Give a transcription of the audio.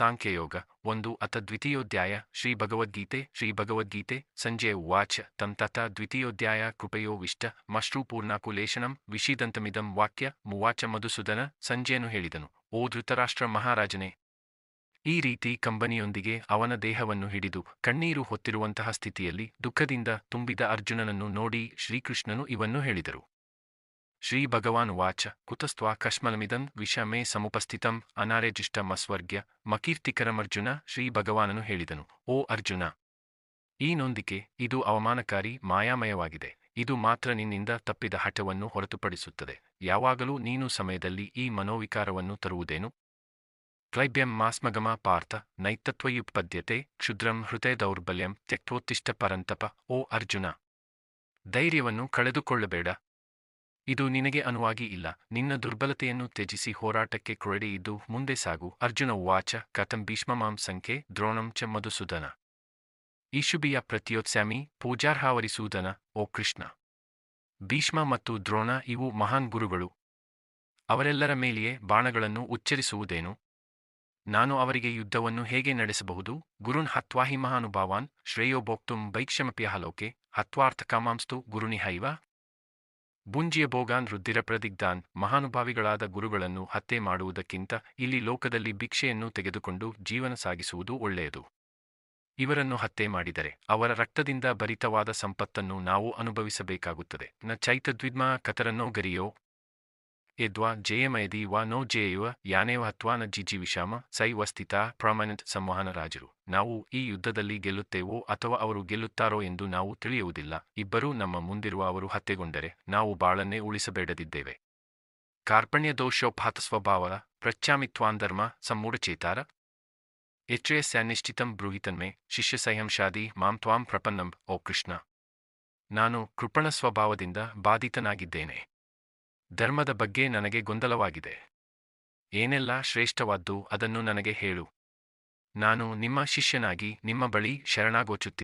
ಸಾಂಖ್ಯಯೋಗ, ಒಂದು ಅಥ ದ್ವಿತೀಯೋಧ್ಯಾಯ, ಶ್ರೀ ಭಗವದ್ಗೀತೆ ಶ್ರೀ ಭಗವದ್ಗೀತೆ, ಸಂಜೆ ವಾಚ ತಂ ತಥ ದ್ವಿತೀಯೋಧ್ಯಾಯ, ಕೃಪೆಯೋ ವಿಷ್ಟ, ಮಶ್ರೂಪೂರ್ಣಾಕುಲೇಶನಂ ವಿಷೀದಂತಮಿದಂ ವಾಕ್ಯ, ಮುವಾಚ ಮಧುಸೂದನ, ಸಂಜೆಯನ್ನು ಹೇಳಿದನು. ಓ ಧೃತರಾಷ್ಟ್ರ ಮಹಾರಾಜನೇ! ಈ ರೀತಿ ಕಂಬನಿಯೊಂದಿಗೆ ಅವನ ದೇಹವನ್ನು ಹಿಡಿದು ಕಣ್ಣೀರು ಹೊತ್ತಿರುವಂತಹ ಸ್ಥಿತಿಯಲ್ಲಿ ದುಃಖದಿಂದ ತುಂಬಿದ ಅರ್ಜುನನನ್ನು ನೋಡಿ ಶ್ರೀಕೃಷ್ಣನು ಇವನ್ನು ಹೇಳಿದರು. ಶ್ರೀ ಭಗವಾನ್ ವಾಚ, ಕುತಸ್ತ್ವಾ ಕಶ್ಮಲಮಿದಂ ವಿಷ ಮೇ ಸಮುಪಸ್ಥಿತಂ ಅನಾರ್ಯಜಿಷ್ಟಮಸ್ವರ್ಗ್ಯ, ಮಕೀರ್ತಿಕರಮರ್ಜುನ ಶ್ರೀ ಭಗವಾನನು ಹೇಳಿದನು, ಓ ಅರ್ಜುನ! ಈ ನೊಂದಿಕೆ ಇದು ಅವಮಾನಕಾರಿ, ಮಾಯಾಮಯವಾಗಿದೆ. ಇದು ಮಾತ್ರ ನಿನ್ನಿಂದ ತಪ್ಪಿದ ಹಠವನ್ನು ಹೊರತುಪಡಿಸುತ್ತದೆ. ಯಾವಾಗಲೂ ನೀನು ಸಮಯದಲ್ಲಿ ಈ ಮನೋವಿಕಾರವನ್ನು ತರುವುದೇನು? ಕ್ಲೈಬ್ಯಂ ಮಾಸ್ಮಗಮ ಪಾರ್ಥ, ನೈತತ್ವಯುತ್ಪದ್ಯತೆ, ಕ್ಷುದ್ರಂ ಹೃದಯ ದೌರ್ಬಲ್ಯಂ, ತ್ಯಕ್ತೋತ್ತಿಷ್ಟ ಪರಂತಪ, ಓ ಅರ್ಜುನ! ಧೈರ್ಯವನ್ನು ಕಳೆದುಕೊಳ್ಳಬೇಡ. ಇದು ನಿನಗೆ ಅನುವಾಗಿ ಇಲ್ಲ. ನಿನ್ನ ದುರ್ಬಲತೆಯನ್ನು ತ್ಯಜಿಸಿ ಹೋರಾಟಕ್ಕೆ ಕೊರಡಿ ಇದ್ದು ಮುಂದೆ ಸಾಗು. ಅರ್ಜುನ ವಾಚ, ಕಥಂ, ಭೀಷ್ಮಮಾಂ ಸಂಖ್ಯೆ, ದ್ರೋಣಂ ಚ ಮಧುಸೂದನ. ಈಶುಬಿಯ ಪ್ರತಿಯೋತ್ಸಾಮಿ ಪೂಜಾರ್ಹಾವರಿಸೂದನ ಓ ಕೃಷ್ಣ. ಭೀಷ್ಮ ಮತ್ತು ದ್ರೋಣ ಇವು ಮಹಾನ್ ಗುರುಗಳು. ಅವರೆಲ್ಲರ ಮೇಲೆಯೇ ಬಾಣಗಳನ್ನು ಉಚ್ಚರಿಸುವುದೇನು? ನಾನು ಅವರಿಗೆ ಯುದ್ಧವನ್ನು ಹೇಗೆ ನಡೆಸಬಹುದು? ಗುರುನ್ ಹತ್ವಾಹಿ ಮಹಾನುಭಾವಾನ್, ಶ್ರೇಯೋ ಭೋಕ್ತುಂ ಹತ್ವಾರ್ಥ ಹತ್ವಾರ್ಥಕಾಮಾಂಸ್ತು ಗುರುನಿಹೈವ ಬುಂಜಿಯ ಭೋಗಾನ್ ರುದ್ದಿರಪ್ರದಿಗ್ಧಾನ್ ಮಹಾನುಭಾವಿಗಳಾದ ಗುರುಗಳನ್ನು ಹತ್ಯೆ ಮಾಡುವುದಕ್ಕಿಂತ ಇಲ್ಲಿ ಲೋಕದಲ್ಲಿ ಭಿಕ್ಷೆಯನ್ನು ತೆಗೆದುಕೊಂಡು ಜೀವನ ಸಾಗಿಸುವುದು ಒಳ್ಳೆಯದು. ಇವರನ್ನು ಹತ್ಯೆ ಮಾಡಿದರೆ ಅವರ ರಕ್ತದಿಂದ ಭರಿತವಾದ ಸಂಪತ್ತನ್ನು ನಾವು ಅನುಭವಿಸಬೇಕಾಗುತ್ತದೆ. ನ ಚೈತದ್ವಿದ್ಮ ಕತರನ್ನೋ ಗರಿಯೋ ಯದ್ವಾ ಜಯಮಯದಿ ವಾ ನೋ ಜೇಯುವ ಯಾನೇವ ಹತ್ವಾನ ಜಿಜಿ ವಿಷಾಮ ಸೈ ವಸ್ಥಿತ ಪ್ರಾಮನೆಂಟ್ ಸಂವಹನ ರಾಜರು. ನಾವು ಈ ಯುದ್ಧದಲ್ಲಿ ಗೆಲ್ಲುತ್ತೇವೋ ಅಥವಾ ಅವರು ಗೆಲ್ಲುತ್ತಾರೋ ಎಂದು ನಾವು ತಿಳಿಯುವುದಿಲ್ಲ. ಇಬ್ಬರೂ ನಮ್ಮ ಮುಂದಿರುವ ಅವರು ಹತ್ಯೆಗೊಂಡರೆ ನಾವು ಬಾಳನ್ನೇ ಉಳಿಸಬೇಡದಿದ್ದೇವೆ. ಕಾರ್ಪಣ್ಯ ದೋಷೋಪಾತ ಸ್ವಭಾವ ಪ್ರಚ್ಯಾಮಿತ್ವಾಂಧರ್ಮ ಸಮ್ಮೂಢಚೇತಾರ ಎಚ್ರೇಸ್ಯಾನಿಶ್ಚಿತಂ ಬ್ರೂಹಿತನ್ಮೆ ಶಿಷ್ಯ ಸಂಹಂಶಾದಿ ಮಾಂ ತ್ವಾಂ ಪ್ರಪನ್ನಂ, ಓ ಕೃಷ್ಣ. ನಾನು ಕೃಪಣ ಸ್ವಭಾವದಿಂದ ಬಾಧಿತನಾಗಿದ್ದೇನೆ. ಧರ್ಮದ ಬಗ್ಗೆ ನನಗೆ ಗೊಂದಲವಾಗಿದೆ. ಏನೆಲ್ಲ ಶ್ರೇಷ್ಠವಾದ್ದು ಅದನ್ನು ನನಗೆ ಹೇಳು. ನಾನು ನಿಮ್ಮ ಶಿಷ್ಯನಾಗಿ ನಿಮ್ಮ ಬಳಿ ಶರಣಾಗೋಚುತ್ತಿ